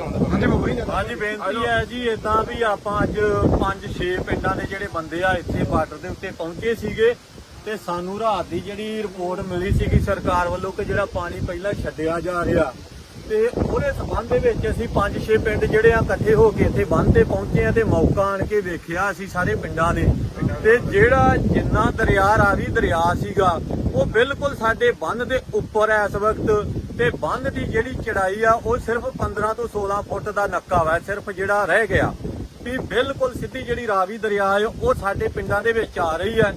ਹਾਂਜੀ ਬਾਬਾ ਜੀ। ਹਾਂਜੀ, ਬੇਨਤੀ ਹੈ ਜੀ ਇਦਾਂ ਵੀ ਆਪਾਂ ਅੱਜ 5-6 ਪਿੰਡਾਂ ਦੇ ਜਿਹੜੇ ਬੰਦੇ ਆ, ਇੱਥੇ ਬਾਰਡਰ ਦੇ ਉੱਤੇ ਪਹੁੰਚੇ ਸੀਗੇ ਤੇ ਸਾਨੂੰ ਰਾਤ ਦੀ ਜਿਹੜੀ ਰਿਪੋਰਟ ਮਿਲੀ ਸੀਗੀ ਸਰਕਾਰ ਵੱਲੋਂ ਕਿ ਜਿਹੜਾ ਪਾਣੀ ਪਹਿਲਾਂ ਛੱਡਿਆ ਜਾ ਰਿਹਾ ਤੇ ਉਹਦੇ ਸਬੰਧ ਦੇ ਵਿੱਚ ਅਸੀਂ 5-6 ਪਿੰਡ ਜਿਹੜੇ ਆ ਇਕੱਠੇ ਹੋ ਕੇ ਇੱਥੇ ਬੰਦ ਤੇ ਪਹੁੰਚੇ ਆ ਤੇ ਮੌਕਾ ਆਣ ਕੇ ਵੇਖਿਆ ਅਸੀਂ ਸਾਰੇ ਪਿੰਡਾਂ ਨੇ। ਤੇ ਜਿਹੜਾ ਜਿੰਨਾ ਦਰਿਆ ਰਾਵੀ ਦਰਿਆ ਸੀਗਾ, ਉਹ ਬਿਲਕੁਲ ਸਾਡੇ ਬੰਦ ਦੇ ਉੱਪਰ ਐ ਇਸ ਵਕਤ। ਤੇ ਬੰਦ ਦੀ ਜਿਹੜੀ ਚੜਾਈ ਆ, ਉਹ ਸਿਰਫ 15 ਤੋਂ 16 ਫੁੱਟ ਦਾ ਨੱਕਾ ਵਾ, ਸਿਰਫ ਜਿਹੜਾ ਰਹਿ ਗਿਆ। ਵੀ ਬਿਲਕੁਲ ਸਿੱਧੀ ਜਿਹੜੀ ਰਾਵੀ ਦਰਿਆ ਹੈ ਉਹ ਸਾਡੇ ਪਿੰਡਾਂ ਦੇ ਵਿੱਚ ਆ ਰਹੀ ਹੈ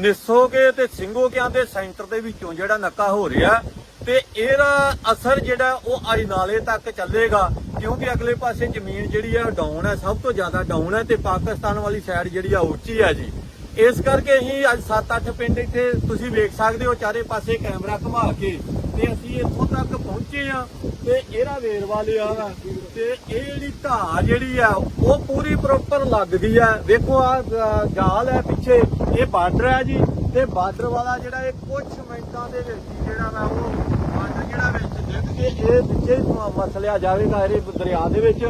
ਨਿਸੋਗੇ ਤੇ ਸਿੰਘੋਕਿਆਂ ਦੇ ਸੈਂਟਰ ਦੇ ਵਿੱਚੋਂ ਜਿਹੜਾ ਨੱਕਾ ਹੋ ਰਿਹਾ, ਤੇ ਇਹਦਾ ਅਸਰ ਜਿਹੜਾ, ਉਹ ਅੱਜ ਨਾਲੇ ਤੱਕ ਚੱਲੇਗਾ, ਕਿਉਂਕਿ ਅਗਲੇ ਪਾਸੇ ਜ਼ਮੀਨ ਜਿਹੜੀ ਹੈ ਡਾਊਨ ਹੈ ਸਭ ਤੋਂ ਜ਼ਿਆਦਾ ਡਾਊਨ ਹੈ ਤੇ ਪਾਕਿਸਤਾਨ ਵਾਲੀ ਸਾਈਡ ਜਿਹੜੀ ਆ, ਉੱਚੀ ਹੈ ਜੀ। ਇਸ ਕਰਕੇ ਅਸੀਂ ਅੱਜ 7-8 ਪਿੰਡ ਇੱਥੇ ਤੁਸੀਂ ਵੇਖ ਸਕਦੇ ਹੋ, ਚਾਰੇ ਪਾਸੇ ਕੈਮਰਾ ਘੁਮਾ ਕੇ ਤੇ ਅਸੀਂ ਇੱਥੋਂ ਤੱਕ ਪਹੁੰਚੇ ਆ ਤੇ ਇਹਦਾ ਵੇਰਵਾ ਲਿਆ ਵਾ। ਤੇ ਇਹ ਜਿਹੜੀ ਢਾਹ ਜਿਹੜੀ ਆ, ਉਹ ਪੂਰੀ ਪ੍ਰੋਪਰ ਲੱਗਦੀ ਆ। ਵੇਖੋ ਆ ਜਾਲ ਹੈ ਪਿੱਛੇ, ਇਹ ਬਾਰਡਰ ਹੈ ਜੀ। ਤੇ ਬਾਰਡਰ ਵਾਲਾ ਜਿਹੜਾ ਇਹ ਕੁਝ ਮਿੰਟਾਂ ਦੇ ਵਿੱਚ ਜਿਹੜਾ ਵਾ, ਉਹ ਬਾਰਡਰ ਜਿਹੜਾ ਵਿੱਚ ਡਿੱਗ ਕੇ ਇਹ ਵਿੱਚੇ ਮਸਲਿਆ ਜਾਵੇਗਾ ਇਹਦੇ ਦਰਿਆ ਦੇ ਵਿੱਚ।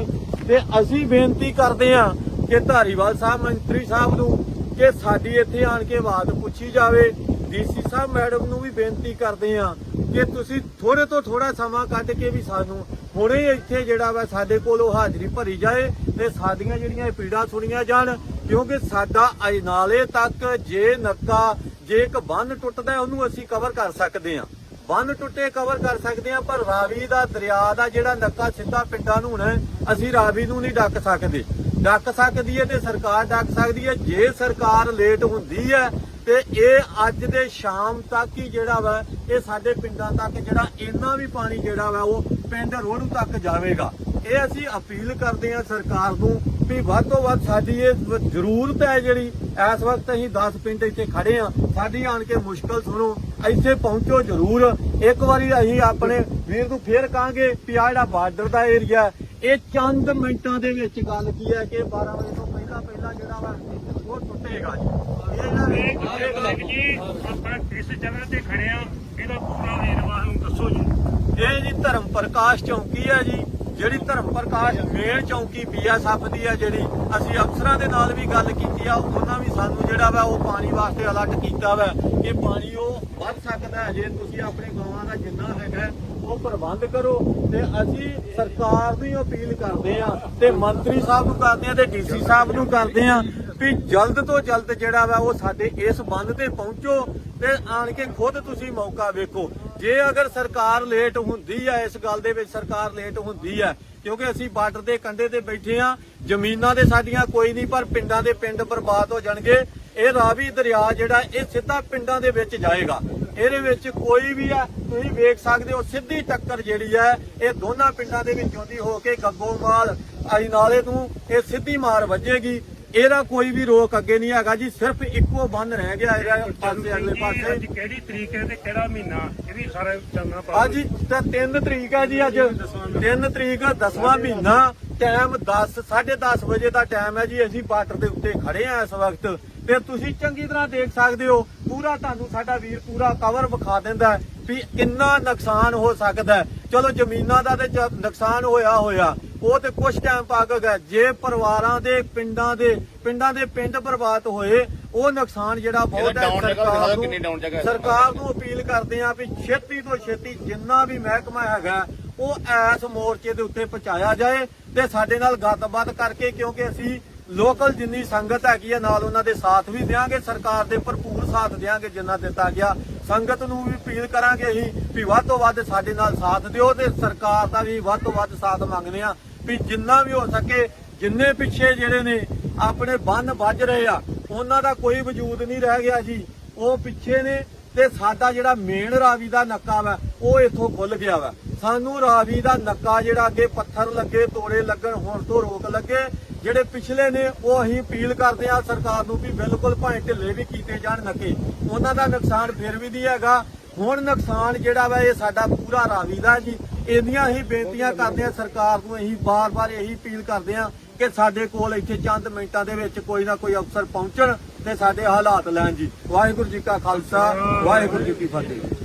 ਤੇ ਅਸੀਂ ਬੇਨਤੀ ਕਰਦੇ ਆ ਕਿ ਧਾਰੀਵਾਲ ਸਾਹਿਬ, ਮੰਤਰੀ ਸਾਹਿਬ ਨੂੰ ਕਿ ਸਾਡੀ ਇੱਥੇ ਆਣ ਕੇ ਬਾਤ ਪੁੱਛੀ ਜਾਵੇ। ਡੀਸੀ ਸਾਹਿਬ ਮੈਡਮ ਨੂੰ ਵੀ ਬੇਨਤੀ ਕਰਦੇ ਆ ਕਿ ਤੁਸੀਂ ਥੋੜੇ ਤੋਂ ਥੋੜਾ ਸਮਾਂ ਕੱਢ ਕੇ ਵੀ ਸਾਨੂੰ ਹੁਣੇ ਇੱਥੇ ਜਿਹੜਾ ਵਾ ਸਾਡੇ ਕੋਲ ਉਹ ਹਾਜ਼ਰੀ ਭਰੀ ਜਾਏ ਤੇ ਸਾਡੀਆਂ ਜਿਹੜੀਆਂ ਇਹ ਸੁਣੀਆਂ ਜਾਣ, ਕਿਉਂਕਿ ਸਾਡਾ ਅਜਨਾਲੇ ਤੱਕ ਜੇ ਨੱਕਾ, ਜੇ ਇੱਕ ਬੰਨ ਟੁੱਟਦਾ ਉਹਨੂੰ ਅਸੀਂ ਕਵਰ ਕਰ ਸਕਦੇ ਆ ਬੰਨ ਟੁੱਟੇ ਕਵਰ ਕਰ ਸਕਦੇ ਆ ਪਰ ਰਾਵੀ ਦਾ ਦਰਿਆ ਦਾ ਜਿਹੜਾ ਨੱਕਾ ਸਿੱਧਾ ਪਿੰਡਾਂ ਨੂੰ ਹੋਣਾ ਅਸੀਂ ਰਾਵੀ ਨੂੰ ਨਹੀਂ ਡੱਕ ਸਕਦੇ। ਡੱਕ ਸਕਦੀ ਹੈ ਤੇ ਸਰਕਾਰ ਡੱਕ ਸਕਦੀ ਹੈ। ਜੇ ਸਰਕਾਰ ਲੇਟ ਹੁੰਦੀ ਹੈ ਤੇ ਇਹ ਅੱਜ ਦੇ ਸ਼ਾਮ ਤੱਕ ਹੀ ਜਿਹੜਾ ਵਾ, ਇਹ ਸਾਡੇ ਪਿੰਡਾਂ ਤੱਕ ਜਿਹੜਾ ਇੰਨਾ ਵੀ ਪਾਣੀ ਜਿਹੜਾ ਵਾ, ਉਹ ਪਿੰਡ ਰੋੜੂ ਤੱਕ ਜਾਵੇਗਾ। ਇਹ ਅਸੀਂ ਅਪੀਲ ਕਰਦੇ ਹਾਂ ਸਰਕਾਰ ਨੂੰ ਵੀ ਵੱਧ ਤੋਂ ਵੱਧ ਸਾਡੀ ਇਹ ਜ਼ਰੂਰਤ ਹੈ ਜਿਹੜੀ, ਇਸ ਵਕਤ ਅਸੀਂ 10 ਪਿੰਡ ਇੱਥੇ ਖੜੇ ਆ ਸਾਡੀ ਆਣ ਕੇ ਮੁਸ਼ਕਲ ਸੁਣੋ, ਇੱਥੇ ਪਹੁੰਚੋ ਜ਼ਰੂਰ। ਇੱਕ ਵਾਰੀ ਅਸੀਂ ਆਪਣੇ ਵੀਰ ਨੂੰ ਫੇਰ ਕਹਾਂਗੇ ਵੀ ਆਹ ਜਿਹੜਾ ਬਾਰਡਰ ਦਾ ਏਰੀਆ, ਇਹ ਚੰਦ ਮਿੰਟਾਂ ਦੇ ਵਿੱਚ ਗੱਲ ਕੀ ਹੈ ਕਿ 12 ਵਜੇ ਤੋਂ ਪਹਿਲਾਂ ਪਹਿਲਾਂ ਜਿਹੜਾ ਵਾ, ਉਹ ਟੁੱਟੇਗਾ ਜੀ। ਇਹ ਜੀ, ਆਪਾਂ ਕਿਸ ਜਗ੍ਹਾ ਤੇ ਖੜੇ ਆ ਇਹਦਾ ਪੂਰਾ ਵੇਰਵਾ ਨੂੰ ਦੱਸੋ ਜੀ। ਇਹ ਜੀ ਧਰਮ ਪ੍ਰਕਾਸ਼ ਚੌਂਕੀ ਹੈ ਜੀ। ਜਿਹੜੀ ਧਰਮ ਪ੍ਰਕਾਸ਼ ਮੇਨ ਚੌਂਕੀ ਬੀਐਸਐਫ ਦੀ ਹੈ ਜਿਹੜੀ, ਅਸੀਂ ਅਫਸਰਾਂ ਦੇ ਨਾਲ ਵੀ ਗੱਲ ਕੀਤੀ ਆ, ਉਹਨਾਂ ਵੀ ਸਾਨੂੰ ਜਿਹੜਾ ਵਾ ਉਹ ਪਾਣੀ ਵਾਸਤੇ ਅਲਰਟ ਕੀਤਾ ਵਾ ਕਿ ਪਾਣੀ ਉਹ ਵੱਧ ਸਕਦਾ ਜੇ ਤੁਸੀਂ ਆਪਣੇ ਗਾਵਾਂ ਦਾ ਜਿੰਨਾ ਹੈਗਾ ਉਹ ਪ੍ਰਬੰਧ ਕਰੋ। ਤੇ ਅਸੀਂ ਸਰਕਾਰ ਨੂੰ ਅਪੀਲ ਕਰਦੇ ਆ ਤੇ ਮੰਤਰੀ ਸਾਹਿਬ ਨੂੰ ਕਰਦੇ ਆ ਤੇ ਡੀਸੀ ਸਾਹਿਬ ਨੂੰ ਕਰਦੇ ਆ ਵੀ ਜਲਦ ਤੋਂ ਜਲਦ ਜਿਹੜਾ ਵਾ ਉਹ ਸਾਡੇ ਇਸ ਬੰਦ ਤੇ ਪਹੁੰਚੋ ਤੇ ਆਣ ਕੇ ਖੁਦ ਤੁਸੀਂ ਮੌਕਾ ਵੇਖੋ। ਜੇ ਅਗਰ ਸਰਕਾਰ ਲੇਟ ਹੁੰਦੀ ਹੈ ਇਸ ਗੱਲ ਦੇ ਵਿੱਚ ਸਰਕਾਰ ਲੇਟ ਹੁੰਦੀ ਹੈ ਕਿਉਂਕਿ ਅਸੀਂ ਬਾਰਡਰ ਦੇ ਕੰਢੇ ਤੇ ਬੈਠੇ ਆ, ਜ਼ਮੀਨਾਂ ਦੇ ਸਾਡੀਆਂ ਕੋਈ ਨਹੀਂ, ਪਰ ਪਿੰਡਾਂ ਦੇ ਪਿੰਡ ਬਰਬਾਦ ਹੋ ਜਾਣਗੇ। ਇਹ ਰਾਵੀ ਦਰਿਆ ਜਿਹੜਾ, ਇਹ ਸਿੱਧਾ ਪਿੰਡਾਂ ਦੇ ਵਿੱਚ ਜਾਏਗਾ। ਇਹਦੇ ਵਿੱਚ ਕੋਈ ਵੀ ਹੈ ਤੁਸੀਂ ਵੇਖ ਸਕਦੇ ਹੋ, ਸਿੱਧੀ ਟੱਕਰ ਜਿਹੜੀ ਹੈ ਇਹ ਦੋਨਾਂ ਪਿੰਡਾਂ ਦੇ ਵਿੱਚੋਂ ਦੀ ਹੋ ਕੇ ਗੱਗੋਮਾਲ ਆਈ ਨਾਲੇ ਇਹ ਸਿੱਧੀ ਮਾਰ ਵੱਜੇਗੀ। ਇਹਦਾ ਕੋਈ ਵੀ ਰੋਕ ਅੱਗੇ ਨਹੀਂ ਹੈਗਾ ਜੀ ਸਿਰਫ ਇੱਕੋ ਬੰਨ ਰਹਿ ਗਿਆ ਇਹਦਾ ਪਾਸੇ ਅਗਲੇ ਪਾਸੇ। ਅੱਜ ਕਿਹੜੀ ਤਰੀਕ ਹੈ ਤੇ ਕਿਹੜਾ ਮਹੀਨਾ ਇਹ ਵੀ ਸਾਰਾ ਚਾਨਣਾ ਪਾ ਅੱਜ ਤਾਂ 3 ਤਰੀਕ ਹੈ ਜੀ ਅੱਜ। 3 ਤਰੀਕ 10ਵਾਂ ਮਹੀਨਾ ਟਾਈਮ 10 10:30 ਵਜੇ ਦਾ ਟਾਈਮ ਹੈ ਜੀ ਅਸੀਂ ਬਾਰਡਰ ਦੇ ਉੱਤੇ ਖੜੇ ਆ ਇਸ ਵਕਤ। ਤੇ ਤੁਸੀਂ ਚੰਗੀ ਤਰ੍ਹਾਂ ਦੇਖ ਸਕਦੇ ਹੋ ਪੂਰਾ ਤੁਹਾਨੂੰ ਸਾਡਾ ਵੀਰ ਪੂਰਾ ਕਵਰ ਵਿਖਾ ਦਿੰਦਾ ਵੀ ਕਿੰਨਾ ਨੁਕਸਾਨ ਹੋ ਸਕਦਾ। ਚਲੋ ਜ਼ਮੀਨਾਂ ਦਾ ਤੇ ਨੁਕਸਾਨ ਹੋਇਆ ਹੋਇਆ ਉਹ ਤੇ ਕੁਝ ਟਾਈਮ ਪਾ ਕੇ ਗਿਆ ਜੇ ਪਰਿਵਾਰਾਂ ਦੇ ਪਿੰਡਾਂ ਦੇ ਪਿੰਡਾਂ ਦੇ ਪਿੰਡ ਬਰਬਾਦ ਹੋਏ ਉਹ ਨੁਕਸਾਨ ਜਿਹੜਾ ਬਹੁਤ ਹੈ ਸਰਕਾਰ ਨੂੰ- ਹੈ। ਸਰਕਾਰ ਅਪੀਲ ਕਰਦੇ ਆ ਵੀ ਛੇਤੀ ਤੋਂ ਛੇਤੀ ਜਿੰਨਾ ਵੀ ਮਹਿਕਮਾ ਹੈਗਾ ਉਹ ਐਸ ਮੋਰਚੇ ਦੇ ਉੱਤੇ ਪਹੁੰਚਾਇਆ ਜਾਏ ਤੇ ਸਾਡੇ ਨਾਲ ਗੱਲਬਾਤ ਕਰਕੇ ਕਿਉਂਕਿ ਅਸੀਂ ਲੋਕਲ ਜਿੰਨੀ ਸੰਗਤ ਹੈਗੀ ਆ ਨਾਲ ਉਹਨਾਂ ਦੇ ਸਾਥ ਵੀ ਦੇਾਂਗੇ ਸਰਕਾਰ ਦੇ ਭਰਪੂਰ ਸਾਥ ਦੇਾਂਗੇ ਜਿੰਨਾ ਦਿੱਤਾ ਗਿਆ। ਸੰਗਤ ਨੂੰ ਵੀ ਅਪੀਲ ਕਰਾਂਗੇ ਅਸੀਂ ਵੀ ਵੱਧ ਤੋਂ ਵੱਧ ਸਾਡੇ ਨਾਲ ਸਾਥ ਦਿਓ ਤੇ ਸਰਕਾਰ ਦਾ ਵੀ ਵੱਧ ਤੋਂ ਵੱਧ ਸਾਥ ਮੰਗਦੇ ਆ ਵੀ ਜਿੰਨਾ ਵੀ ਹੋ ਸਕੇ, ਜਿੰਨੇ ਪਿੱਛੇ ਜਿਹੜੇ ਨੇ ਆਪਣੇ ਬੰਨ ਵੱਜ ਰਹੇ ਆ, ਉਹਨਾਂ ਦਾ ਕੋਈ ਵਜੂਦ ਨਹੀਂ ਰਹਿ ਗਿਆ ਜੀ। ਉਹ ਪਿੱਛੇ ਨੇ ਤੇ ਸਾਡਾ ਜਿਹੜਾ ਮੇਨ ਰਾਵੀ ਦਾ ਨੱਕਾ ਵਾ, ਉਹ ਇੱਥੋਂ ਖੁੱਲ ਗਿਆ ਵਾ। ਸਾਨੂੰ ਰਾਵੀ ਦਾ ਨੱਕਾ ਜਿਹੜਾ ਅੱਗੇ ਪੱਥਰ ਲੱਗੇ, ਤੋੜੇ ਲੱਗਣ, ਹੁਣ ਤੋਂ ਰੋਕ ਲੱਗੇ। ਜਿਹੜੇ ਪਿਛਲੇ ਨੇ, ਉਹ ਅਸੀਂ ਅਪੀਲ ਕਰਦੇ ਆ ਸਰਕਾਰ ਨੂੰ ਵੀ ਬਿਲਕੁਲ ਭਾਵੇਂ ਢਿੱਲੇ ਵੀ ਕੀਤੇ ਜਾਣ ਨੱਕੇ। ਉਹਨਾਂ ਦਾ ਨੁਕਸਾਨ ਫਿਰ ਵੀ ਨਹੀਂ ਹੈਗਾ। ਹੁਣ ਨੁਕਸਾਨ ਜਿਹੜਾ ਵਾ, ਇਹ ਸਾਡਾ ਪੂਰਾ ਰਾਵੀ ਦਾ ਜੀ। ਇਹਦੀਆਂ ਹੀ ਬੇਨਤੀਆਂ ਕਰਦੇ ਆ ਸਰਕਾਰ ਨੂੰ ਅਸੀਂ ਬਾਰ-ਬਾਰ ਇਹੀ ਅਪੀਲ ਕਰਦੇ ਆ ਕਿ ਸਾਡੇ ਕੋਲ ਇੱਥੇ ਚੰਦ ਮਿੰਟਾਂ ਦੇ ਵਿੱਚ ਕੋਈ ਨਾ ਕੋਈ ਅਫਸਰ ਪਹੁੰਚਣ ਤੇ ਸਾਡੇ ਹਾਲਾਤ ਲੈਣ ਜੀ। ਵਾਹਿਗੁਰੂ ਜੀ ਕਾ ਖਾਲਸਾ, ਵਾਹਿਗੁਰੂ ਜੀ ਕੀ ਫਤਿਹ।